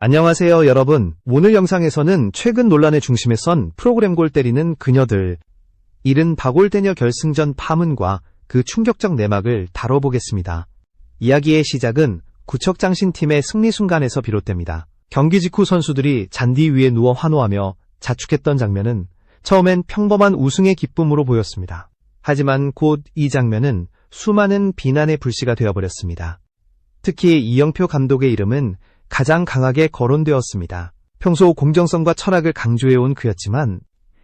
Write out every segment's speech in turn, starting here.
안녕하세요 여러분. 오늘 영상에서는 최근 논란의 중심에 선 프로그램 골 때리는 그녀들, 이른 박올대녀 결승전 파문과 그 충격적 내막을 다뤄보겠습니다. 이야기의 시작은 구척장신팀의 승리 순간에서 비롯됩니다. 경기 직후 선수들이 잔디 위에 누워 환호하며 자축했던 장면은 처음엔 평범한 우승의 기쁨으로 보였습니다. 하지만 곧 이 장면은 수많은 비난의 불씨가 되어버렸습니다. 특히 이영표 감독의 이름은 가장 강하게 거론되었습니다. 평소 공정성과 철학을 강조해온 그였지만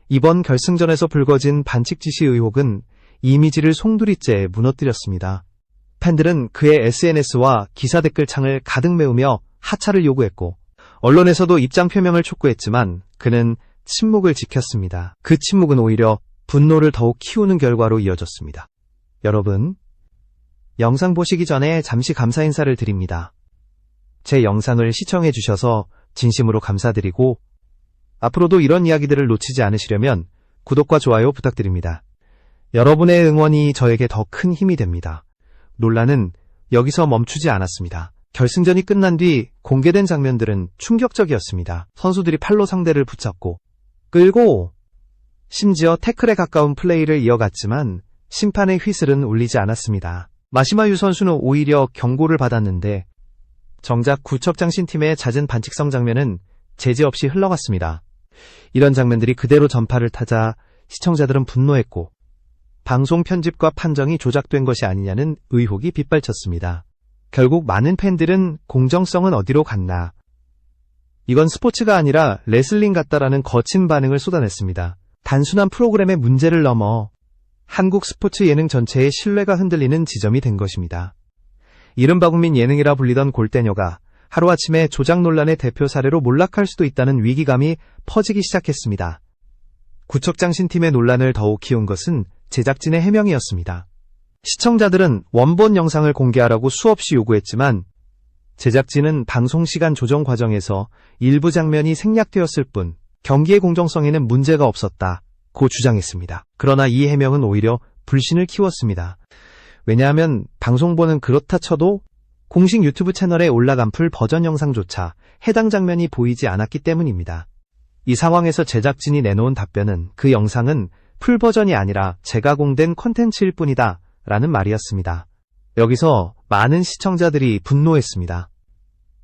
이번 결승전에서 불거진 반칙 지시 의혹은 이미지를 송두리째 무너뜨렸습니다. 팬들은 그의 SNS와 기사 댓글창을 가득 메우며 하차를 요구했고 언론에서도 입장 표명을 촉구했지만 그는 침묵을 지켰습니다. 그 침묵은 오히려 분노를 더욱 키우는 결과로 이어졌습니다. 여러분, 영상 보시기 전에 잠시 감사 인사를 드립니다. 제 영상을 시청해 주셔서 진심으로 감사드리고 앞으로도 이런 이야기들을 놓치지 않으시려면 구독과 좋아요 부탁드립니다. 여러분의 응원이 저에게 더 큰 힘이 됩니다. 논란은 여기서 멈추지 않았습니다. 결승전이 끝난 뒤 공개된 장면들은 충격적이었습니다. 선수들이 팔로 상대를 붙잡고 끌고 심지어 태클에 가까운 플레이를 이어갔지만 심판의 휘슬은 울리지 않았습니다. 마시마유 선수는 오히려 경고를 받았는데 정작 구척장신팀의 잦은 반칙성 장면은 제재 없이 흘러갔습니다. 이런 장면들이 그대로 전파를 타자 시청자들은 분노했고 방송 편집과 판정이 조작된 것이 아니냐는 의혹이 빗발쳤습니다. 결국 많은 팬들은 공정성은 어디로 갔나 이건 스포츠가 아니라 레슬링 같다라는 거친 반응을 쏟아냈습니다. 단순한 프로그램의 문제를 넘어 한국 스포츠 예능 전체의 신뢰가 흔들리는 지점이 된 것입니다. 이른바 국민 예능이라 불리던 골대녀가 하루아침에 조작 논란의 대표 사례로 몰락할 수도 있다는 위기감이 퍼지기 시작했습니다. 구척장신팀의 논란을 더욱 키운 것은 제작진의 해명이었습니다. 시청자들은 원본 영상을 공개하라고 수없이 요구했지만 제작진은 방송 시간 조정 과정에서 일부 장면이 생략되었을 뿐 경기의 공정성에는 문제가 없었다 고 주장했습니다. 그러나 이 해명은 오히려 불신을 키웠습니다. 왜냐하면 방송본은 그렇다 쳐도 공식 유튜브 채널에 올라간 풀 버전 영상조차 해당 장면이 보이지 않았기 때문입니다. 이 상황에서 제작진이 내놓은 답변은 그 영상은 풀 버전이 아니라 재가공된 콘텐츠일 뿐이다 라는 말이었습니다. 여기서 많은 시청자들이 분노했습니다.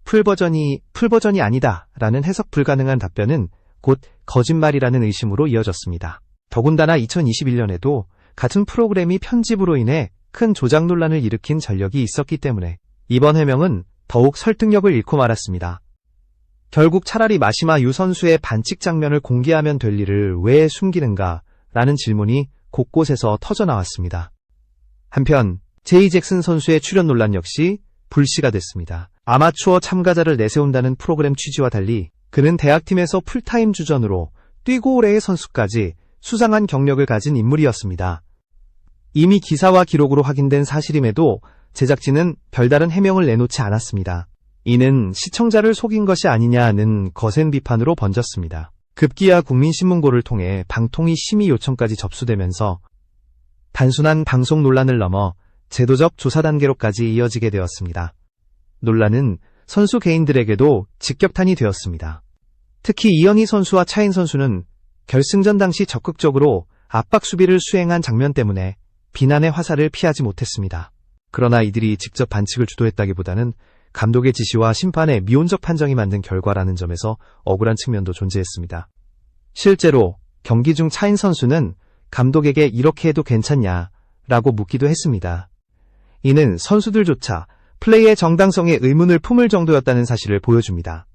풀 버전이 풀 버전이 아니다 라는 해석 불가능한 답변은 곧 거짓말이라는 의심으로 이어졌습니다. 더군다나 2021년에도 같은 프로그램이 편집으로 인해 큰 조작 논란을 일으킨 전력이 있었기 때문에 이번 해명은 더욱 설득력을 잃고 말았습니다. 결국 차라리 마시마 유 선수의 반칙 장면을 공개하면 될 일을 왜 숨기는가 라는 질문이 곳곳에서 터져나왔습니다. 한편 제이 잭슨 선수의 출연 논란 역시 불씨가 됐습니다. 아마추어 참가자를 내세운다는 프로그램 취지와 달리 그는 대학팀에서 풀타임 주전으로 뛰고 오래의 선수까지 수상한 경력을 가진 인물이었습니다. 이미 기사와 기록으로 확인된 사실임에도 제작진은 별다른 해명을 내놓지 않았습니다. 이는 시청자를 속인 것이 아니냐는 거센 비판으로 번졌습니다. 급기야 국민신문고를 통해 방통위 심의 요청까지 접수되면서 단순한 방송 논란을 넘어 제도적 조사 단계로까지 이어지게 되었습니다. 논란은 선수 개인들에게도 직격탄이 되었습니다. 특히 이현희 선수와 차인 선수는 결승전 당시 적극적으로 압박 수비를 수행한 장면 때문에 비난의 화살을 피하지 못했습니다. 그러나 이들이 직접 반칙을 주도했다기보다는 감독의 지시와 심판의 미온적 판정이 만든 결과라는 점에서 억울한 측면도 존재했습니다. 실제로 경기 중 차인 선수는 감독에게 이렇게 해도 괜찮냐 라고 묻기도 했습니다. 이는 선수들조차 플레이의 정당성에 의문을 품을 정도였다는 사실을 보여줍니다.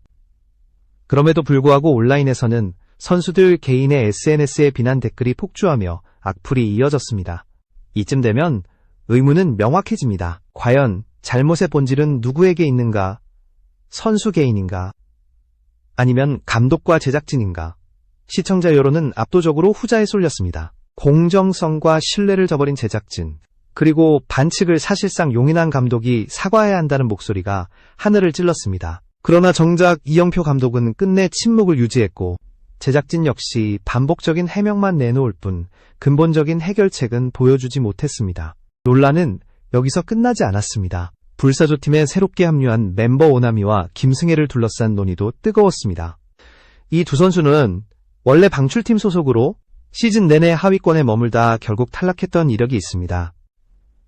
그럼에도 불구하고 온라인에서는 선수들 개인의 SNS에 비난 댓글이 폭주하며 악플이 이어졌습니다. 이쯤 되면 의문은 명확해집니다. 과연 잘못의 본질은 누구에게 있는가? 선수 개인인가? 아니면 감독과 제작진인가? 시청자 여론은 압도적으로 후자에 쏠렸습니다. 공정성과 신뢰를 저버린 제작진, 그리고 반칙을 사실상 용인한 감독이 사과해야 한다는 목소리가 하늘을 찔렀습니다. 그러나 정작 이영표 감독은 끝내 침묵을 유지했고 제작진 역시 반복적인 해명만 내놓을 뿐 근본적인 해결책은 보여주지 못했습니다. 논란은 여기서 끝나지 않았습니다. 불사조팀에 새롭게 합류한 멤버 오나미와 김승혜를 둘러싼 논의도 뜨거웠습니다. 이 두 선수는 원래 방출팀 소속으로 시즌 내내 하위권에 머물다 결국 탈락했던 이력이 있습니다.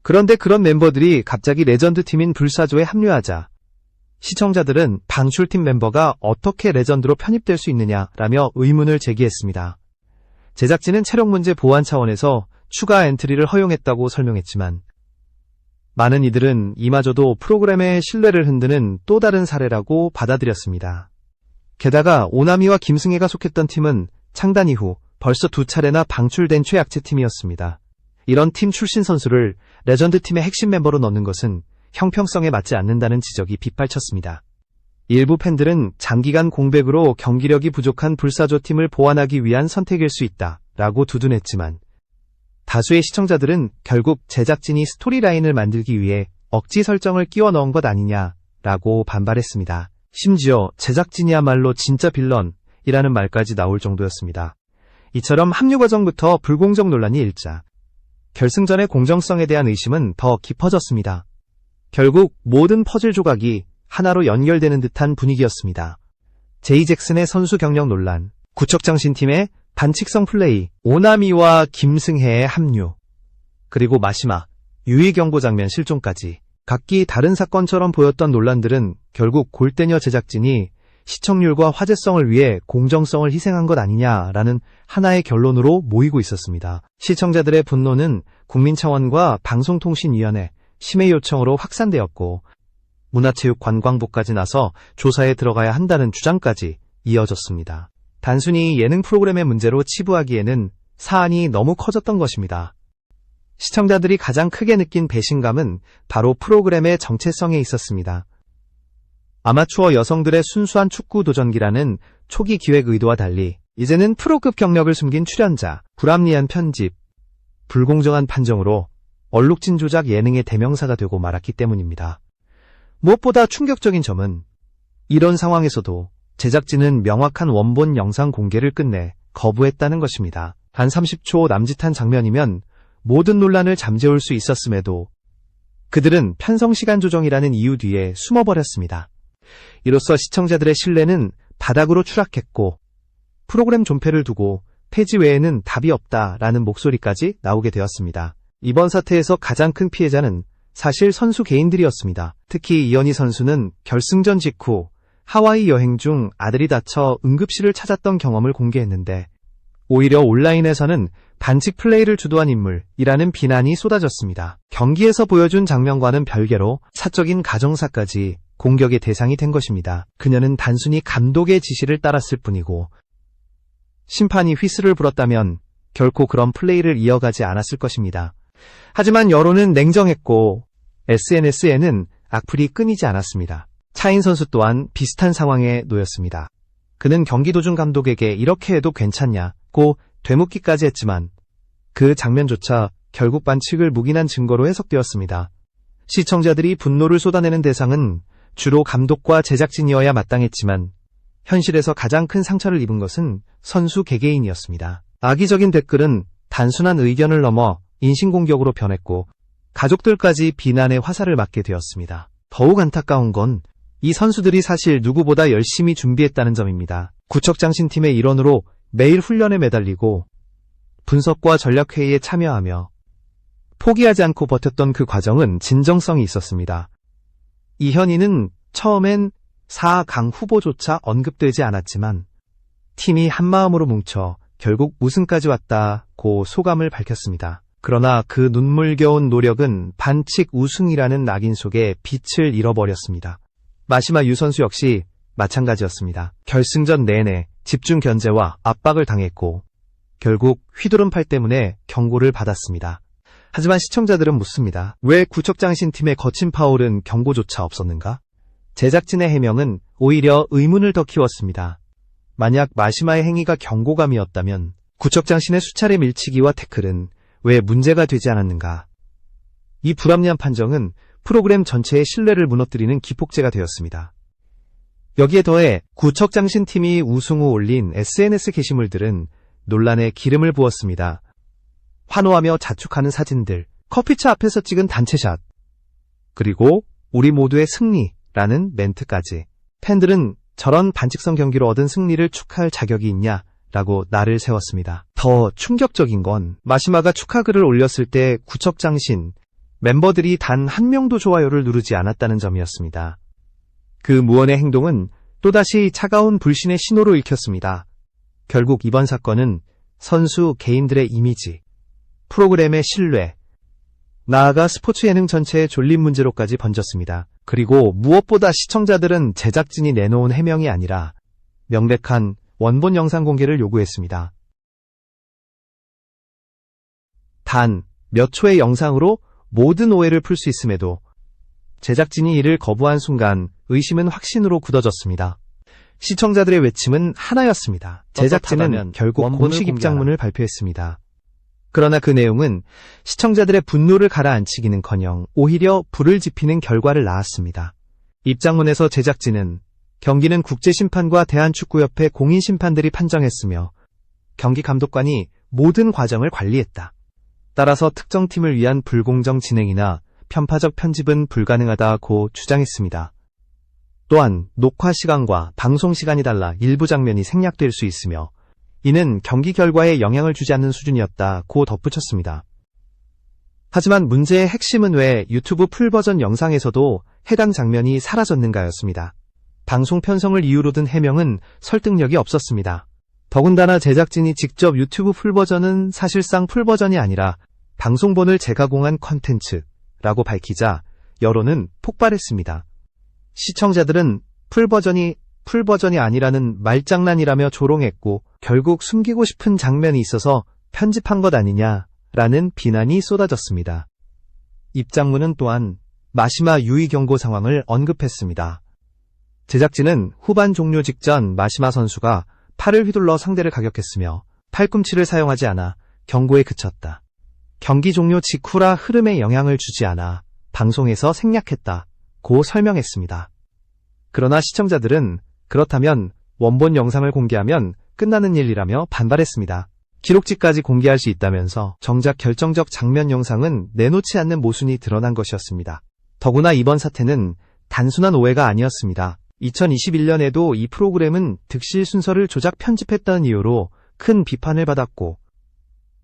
그런데 그런 멤버들이 갑자기 레전드 팀인 불사조에 합류하자 시청자들은 방출팀 멤버가 어떻게 레전드로 편입될 수 있느냐라며 의문을 제기했습니다. 제작진은 체력 문제 보완 차원에서 추가 엔트리를 허용했다고 설명했지만 많은 이들은 이마저도 프로그램의 신뢰를 흔드는 또 다른 사례라고 받아들였습니다. 게다가 오나미와 김승혜가 속했던 팀은 창단 이후 벌써 두 차례나 방출된 최약체 팀이었습니다. 이런 팀 출신 선수를 레전드 팀의 핵심 멤버로 넣는 것은 형평성에 맞지 않는다는 지적이 빗발쳤습니다. 일부 팬들은 장기간 공백으로 경기력이 부족한 불사조 팀을 보완하기 위한 선택일 수 있다 라고 두둔했지만 다수의 시청자들은 결국 제작진이 스토리라인을 만들기 위해 억지 설정을 끼워 넣은 것 아니냐 라고 반발했습니다. 심지어 제작진이야말로 진짜 빌런이라는 말까지 나올 정도였습니다. 이처럼 합류 과정부터 불공정 논란이 일자 결승전의 공정성에 대한 의심은 더 깊어졌습니다. 결국 모든 퍼즐 조각이 하나로 연결되는 듯한 분위기였습니다. 제이 잭슨의 선수 경력 논란, 구척장신팀의 반칙성 플레이, 오나미와 김승혜의 합류, 그리고 마시마, 유의경보 장면 실종까지 각기 다른 사건처럼 보였던 논란들은 결국 골대녀 제작진이 시청률과 화제성을 위해 공정성을 희생한 것 아니냐라는 하나의 결론으로 모이고 있었습니다. 시청자들의 분노는 국민청원과 방송통신위원회, 심의 요청으로 확산되었고 문화체육관광부까지 나서 조사에 들어가야 한다는 주장까지 이어졌습니다. 단순히 예능 프로그램의 문제로 치부하기에는 사안이 너무 커졌던 것입니다. 시청자들이 가장 크게 느낀 배신감은 바로 프로그램의 정체성에 있었습니다. 아마추어 여성들의 순수한 축구 도전기라는 초기 기획 의도와 달리 이제는 프로급 경력을 숨긴 출연자, 불합리한 편집, 불공정한 판정으로 얼룩진 조작 예능의 대명사가 되고 말았기 때문입니다. 무엇보다 충격적인 점은 이런 상황에서도 제작진은 명확한 원본 영상 공개를 끝내 거부했다는 것입니다. 단 30초 남짓한 장면이면 모든 논란을 잠재울 수 있었음에도 그들은 편성 시간 조정이라는 이유 뒤에 숨어버렸습니다. 이로써 시청자들의 신뢰는 바닥으로 추락했고 프로그램 존폐를 두고 폐지 외에는 답이 없다라는 목소리까지 나오게 되었습니다. 이번 사태에서 가장 큰 피해자는 사실 선수 개인들이었습니다. 특히 이현희 선수는 결승전 직후 하와이 여행 중 아들이 다쳐 응급실을 찾았던 경험을 공개했는데 오히려 온라인에서는 반칙 플레이를 주도한 인물이라는 비난이 쏟아졌습니다. 경기에서 보여준 장면과는 별개로 사적인 가정사까지 공격의 대상이 된 것입니다. 그녀는 단순히 감독의 지시를 따랐을 뿐이고 심판이 휘슬을 불었다면 결코 그런 플레이를 이어가지 않았을 것입니다. 하지만 여론은 냉정했고 SNS에는 악플이 끊이지 않았습니다. 차인 선수 또한 비슷한 상황에 놓였습니다. 그는 경기 도 중 감독에게 이렇게 해도 괜찮냐고 되묻기까지 했지만 그 장면조차 결국 반칙을 묵인한 증거로 해석되었습니다. 시청자들이 분노를 쏟아내는 대상은 주로 감독과 제작진이어야 마땅했지만 현실에서 가장 큰 상처를 입은 것은 선수 개개인이었습니다. 악의적인 댓글은 단순한 의견을 넘어 인신공격으로 변했고 가족들까지 비난의 화살을 맞게 되었습니다. 더욱 안타까운 건 이 선수들이 사실 누구보다 열심히 준비했다는 점입니다. 구척장신팀의 일원으로 매일 훈련에 매달리고 분석과 전략회의에 참여하며 포기하지 않고 버텼던 그 과정은 진정성이 있었습니다. 이현희는 처음엔 4강 후보조차 언급되지 않았지만 팀이 한마음으로 뭉쳐 결국 우승까지 왔다고 소감을 밝혔습니다. 그러나 그 눈물겨운 노력은 반칙 우승이라는 낙인 속에 빛을 잃어버렸습니다. 마시마 유 선수 역시 마찬가지였습니다. 결승전 내내 집중 견제와 압박을 당했고 결국 휘두른팔 때문에 경고를 받았습니다. 하지만 시청자들은 묻습니다. 왜 구척장신 팀의 거친 파울은 경고조차 없었는가? 제작진의 해명은 오히려 의문을 더 키웠습니다. 만약 마시마의 행위가 경고감이었다면 구척장신의 수차례 밀치기와 태클은 왜 문제가 되지 않았는가? 이 불합리한 판정은 프로그램 전체의 신뢰를 무너뜨리는 기폭제가 되었습니다. 여기에 더해 구척장신 팀이 우승 후 올린 SNS 게시물들은 논란에 기름을 부었습니다. 환호하며 자축하는 사진들, 커피차 앞에서 찍은 단체샷, 그리고 우리 모두의 승리라는 멘트까지. 팬들은 저런 반칙성 경기로 얻은 승리를 축하할 자격이 있냐? 라고 나를 세웠습니다. 더 충격적인 건 마시마가 축하글을 올렸을 때 구척장신 멤버들이 단 한 명도 좋아요를 누르지 않았다는 점이었습니다. 그 무언의 행동은 또다시 차가운 불신의 신호로 읽혔습니다. 결국 이번 사건은 선수 개인들의 이미지, 프로그램의 신뢰, 나아가 스포츠 예능 전체의 졸린 문제로까지 번졌습니다. 그리고 무엇보다 시청자들은 제작진이 내놓은 해명이 아니라 명백한 원본 영상 공개를 요구했습니다. 단 몇 초의 영상으로 모든 오해를 풀 수 있음에도 제작진이 이를 거부한 순간 의심은 확신으로 굳어졌습니다. 시청자들의 외침은 하나였습니다. 제작진은 결국 공식. 입장문을 발표했습니다. 그러나 그 내용은 시청자들의 분노를 가라앉히기는커녕 오히려 불을 지피는 결과를 낳았습니다. 입장문에서 제작진은 경기는 국제심판과 대한축구협회 공인심판들이 판정했으며 경기 감독관이 모든 과정을 관리했다. 따라서 특정 팀을 위한 불공정 진행이나 편파적 편집은 불가능하다고 주장했습니다. 또한 녹화 시간과 방송 시간이 달라 일부 장면이 생략될 수 있으며 이는 경기 결과에 영향을 주지 않는 수준이었다고 덧붙였습니다. 하지만 문제의 핵심은 왜 유튜브 풀버전 영상에서도 해당 장면이 사라졌는가였습니다. 방송 편성을 이유로 든 해명은 설득력이 없었습니다. 더군다나 제작진이 직접 유튜브 풀버전은 사실상 풀버전이 아니라 방송본을 재가공한 컨텐츠라고 밝히자 여론은 폭발했습니다. 시청자들은 풀버전이 풀버전이 아니라는 말장난이라며 조롱했고 결국 숨기고 싶은 장면이 있어서 편집한 것 아니냐라는 비난이 쏟아졌습니다. 입장문은 또한 마시마 유의 경고 상황을 언급했습니다. 제작진은 후반 종료 직전 마시마 선수가 팔을 휘둘러 상대를 가격했으며 팔꿈치를 사용하지 않아 경고에 그쳤다. 경기 종료 직후라 흐름에 영향을 주지 않아 방송에서 생략했다 고 설명했습니다. 그러나 시청자들은 그렇다면 원본 영상을 공개하면 끝나는 일이라며 반발했습니다. 기록지까지 공개할 수 있다면서 정작 결정적 장면 영상은 내놓지 않는 모순이 드러난 것이었습니다. 더구나 이번 사태는 단순한 오해가 아니었습니다. 2021년에도 이 프로그램은 득실 순서를 조작 편집했다는 이유로 큰 비판을 받았고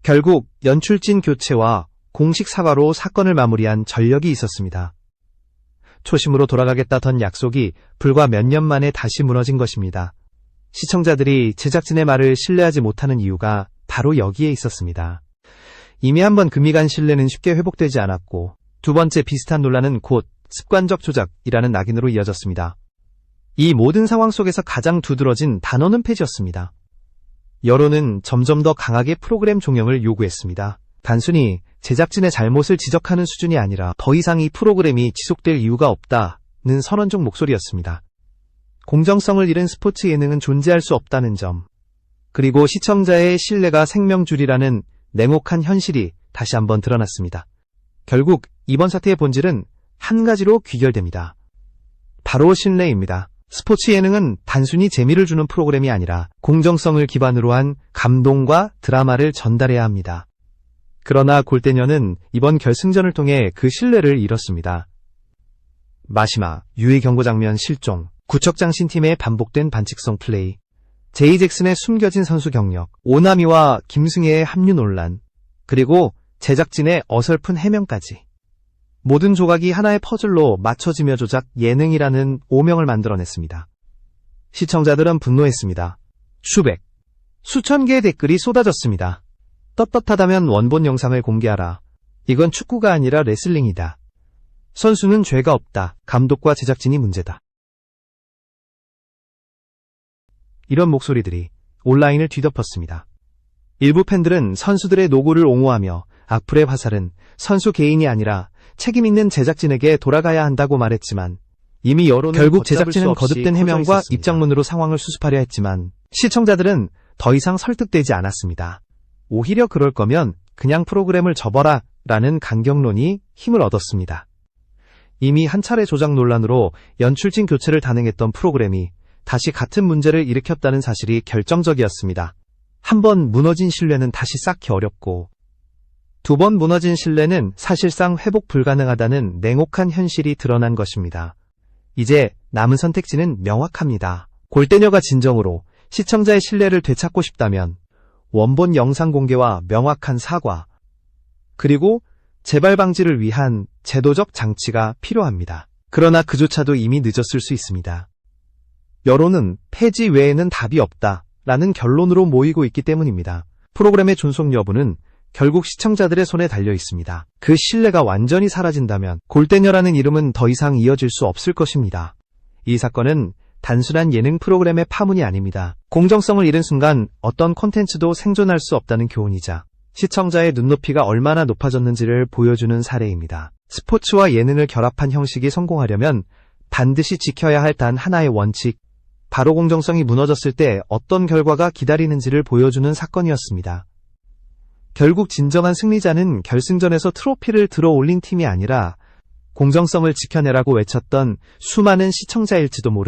결국 연출진 교체와 공식 사과로 사건을 마무리한 전력이 있었습니다. 초심으로 돌아가겠다던 약속이 불과 몇 년 만에 다시 무너진 것입니다. 시청자들이 제작진의 말을 신뢰하지 못하는 이유가 바로 여기에 있었습니다. 이미 한번 금이 간 신뢰는 쉽게 회복되지 않았고 두 번째 비슷한 논란은 곧 습관적 조작이라는 낙인으로 이어졌습니다. 이 모든 상황 속에서 가장 두드러진 단어는 폐지였습니다. 여론은 점점 더 강하게 프로그램 종영을 요구했습니다. 단순히 제작진의 잘못을 지적하는 수준이 아니라 더 이상 이 프로그램이 지속될 이유가 없다는 선언적 목소리였습니다. 공정성을 잃은 스포츠 예능은 존재할 수 없다는 점, 그리고 시청자의 신뢰가 생명줄이라는 냉혹한 현실이 다시 한번 드러났습니다. 결국 이번 사태의 본질은 한 가지로 귀결됩니다. 바로 신뢰입니다. 스포츠 예능은 단순히 재미를 주는 프로그램이 아니라 공정성을 기반으로 한 감동과 드라마를 전달해야 합니다. 그러나 골대녀는 이번 결승전을 통해 그 신뢰를 잃었습니다. 마시마, 유의 경고 장면 실종, 구척장신 팀의 반복된 반칙성 플레이, 제이 잭슨의 숨겨진 선수 경력, 오나미와 김승혜의 합류 논란, 그리고 제작진의 어설픈 해명까지. 모든 조각이 하나의 퍼즐로 맞춰지며 조작 예능이라는 오명을 만들어냈습니다. 시청자들은 분노했습니다. 수백, 수천 개의 댓글이 쏟아졌습니다. 떳떳하다면 원본 영상을 공개하라. 이건 축구가 아니라 레슬링이다. 선수는 죄가 없다. 감독과 제작진이 문제다. 이런 목소리들이 온라인을 뒤덮었습니다. 일부 팬들은 선수들의 노고를 옹호하며 악플의 화살은 선수 개인이 아니라 책임 있는 제작진에게 돌아가야 한다고 말했지만 이미 여론은 결국 제작진은 거듭된 해명과. 입장문으로 상황을 수습하려 했지만 시청자들은 더 이상 설득되지 않았습니다. 오히려 그럴 거면 그냥 프로그램을 접어라 라는 강경론이 힘을 얻었습니다. 이미 한 차례 조작 논란으로 연출진 교체를 단행했던 프로그램이 다시 같은 문제를 일으켰다는 사실이 결정적이었습니다. 한번 무너진 신뢰는 다시 쌓기 어렵고 두 번 무너진 신뢰는 사실상 회복 불가능하다는 냉혹한 현실이 드러난 것입니다. 이제 남은 선택지는 명확합니다. 골대녀가 진정으로 시청자의 신뢰를 되찾고 싶다면 원본 영상 공개와 명확한 사과, 그리고 재발 방지를 위한 제도적 장치가 필요합니다. 그러나 그조차도 이미 늦었을 수 있습니다. 여론은 폐지 외에는 답이 없다 라는 결론으로 모이고 있기 때문입니다. 프로그램의 존속 여부는 결국 시청자들의 손에 달려 있습니다. 그 신뢰가 완전히 사라진다면 골대녀라는 이름은 더 이상 이어질 수 없을 것입니다. 이 사건은 단순한 예능 프로그램의 파문이 아닙니다. 공정성을 잃은 순간 어떤 콘텐츠도 생존할 수 없다는 교훈이자 시청자의 눈높이가 얼마나 높아졌는지를 보여주는 사례입니다. 스포츠와 예능을 결합한 형식이 성공하려면 반드시 지켜야 할 단 하나의 원칙, 바로 공정성이 무너졌을 때 어떤 결과가 기다리는지를 보여주는 사건이었습니다. 결국 진정한 승리자는 결승전에서 트로피를 들어 올린 팀이 아니라 공정성을 지켜내라고 외쳤던 수많은 시청자일지도 모릅니다.